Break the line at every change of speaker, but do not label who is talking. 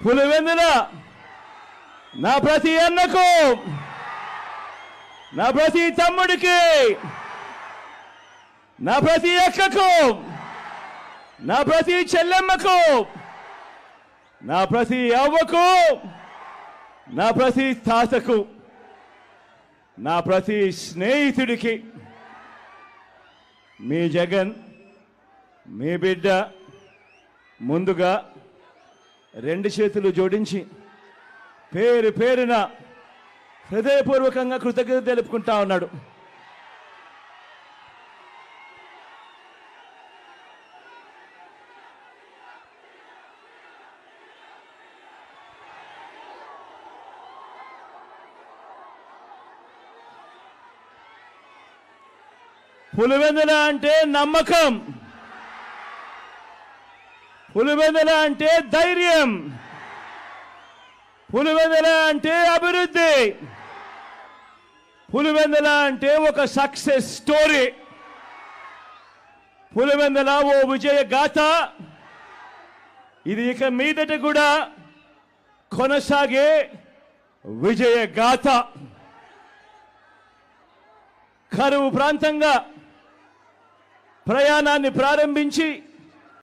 పులివెందుల నా ప్రతి అన్నకు నా ప్రతి తమ్ముడికి నా ప్రతి అక్కకు నా ప్రతి చెల్లెమ్మకు నా ప్రతి అవ్వకు నా ప్రతి తాతకు నా ప్రతి స్నేహితుడికి మీ జగన్ మీ బిడ్డ ముందుగా రెండు చేతులు జోడించి పేరు పేరున హృదయపూర్వకంగా కృతజ్ఞత తెలుపుకుంటా ఉన్నాడు. పులివెందుల అంటే నమ్మకం. పులివెందుల అంటే ధైర్యం. పులివెందుల అంటే అభివృద్ధి. పులివెందల అంటే ఒక సక్సెస్ స్టోరీ. పులివెందల ఓ విజయ గాథ. ఇది ఇక మీదట కూడా కొనసాగే విజయ గాథ. కరువు ప్రాంతంగా ప్రయాణాన్ని ప్రారంభించి